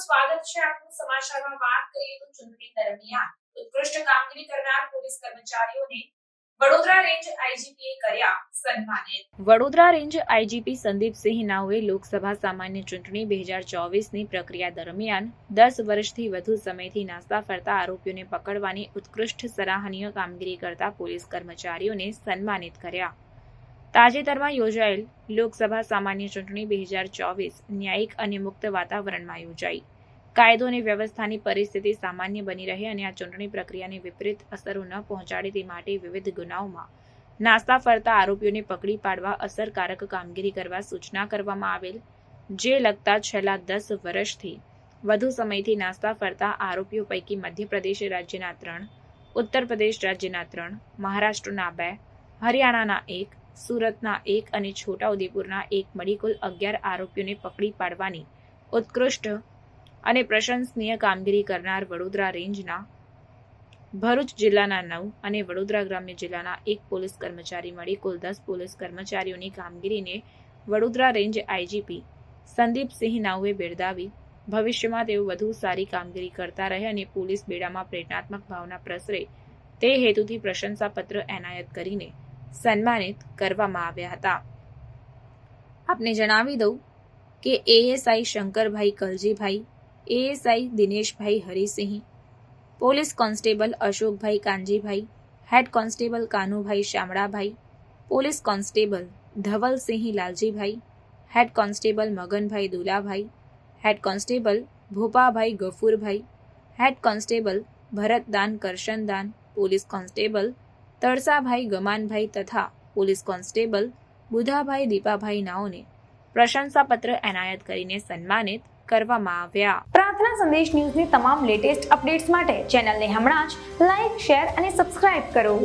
સ્વાગત છે આપનું સમાચારમાં વાત કરીએ તો ચૂંટણી દરમિયાન ઉત્કૃષ્ટ કામગીરી કરનાર પોલીસ કર્મચારીઓને વડોદરા રેન્જ આઈજીપીએ કર્યા સન્માનિત. નાઓએ લોકસભા સામાન્ય ચૂંટણી બે હજાર ચોવીસની પ્રક્રિયા દરમિયાન દસ વર્ષથી વધુ સમયથી નાસ્તા ફરતા આરોપીઓને પકડવાની ઉત્કૃષ્ટ સરાહનીય કામગીરી કરતા પોલીસ કર્મચારીઓને સન્માનિત કર્યા. તાજેતરમાં યોજાયેલ લોકસભા સામાન્ય ચૂંટણી બે હજાર ચોવીસ ન્યાયિક અને મુક્ત વાતાવરણમાં યોજાઈ. કાયદો અને વ્યવસ્થાની પરિસ્થિતિ સામાન્ય બની રહે અને આ ચૂંટણી પ્રક્રિયાને વિપરીત અસરો ન પહોંચાડે તે માટે વિવિધ ગુનાઓમાં નાસ્તા ફરતા આરોપીઓને પકડી પાડવા અસરકારક કામગીરી કરવા સૂચના કરવામાં આવેલ, જે લગતા છેલ્લા દસ વર્ષથી વધુ સમયથી નાસ્તા ફરતા આરોપીઓ પૈકી મધ્યપ્રદેશ રાજ્યના ત્રણ ઉત્તર પ્રદેશ રાજ્યના ત્રણ, મહારાષ્ટ્રના બે, હરિયાણાના એક સુરતના એક અને છોટાઉદેપુરના એક મળી કુલ અગિયાર આરોપીઓને પકડી પાડવાની ઉત્કૃષ્ટ અને પ્રશંસનીય કામગીરી કરનાર વડોદરા રેન્જના ભરૂચ જિલ્લાના નવ અને વડોદરા ગ્રામ્ય જિલ્લાના એક પોલીસ કર્મચારી મળી કુલ દસ પોલીસ કર્મચારીઓની કામગીરીને વડોદરા રેન્જ આઈજીપી સંદીપસિંહ નાઉએ બિરદાવી. ભવિષ્યમાં તેઓ વધુ સારી કામગીરી કરતા રહે અને પોલીસ બેડામાં પ્રેરણાત્મક ભાવના પ્રસરે તે હેતુથી પ્રશંસાપત્ર એનાયત કરીને સન્માનિત કરવામાં આવ્યા હતા આપને જણાવી દઉં કે ASI Shankarbhai Kaljibhai ASI Dineshbhai Harisinh police constable Ashokbhai Kanjibhai head constable Kanubhai Shamlabhai police constable Dhavalsinh Laljibhai head constable Maganbhai Dulabhai head constable Bhopabhai Gafurbhai head constable Bharatdan Karshandan police constable Talsabhai Gamanbhai તથા police constable Budhabhai Deepabhai નાઓને પ્રશંસાપત્ર એનાયત કરીને સન્માનિત કરવામાં આવ્યા. પ્રાર્થના સંદેશ ન્યૂઝની તમામ લેટેસ્ટ અપડેટ્સ માટે ચેનલને હમણાં જ લાઇક શેર અને સબસ્ક્રાઇબ કરો.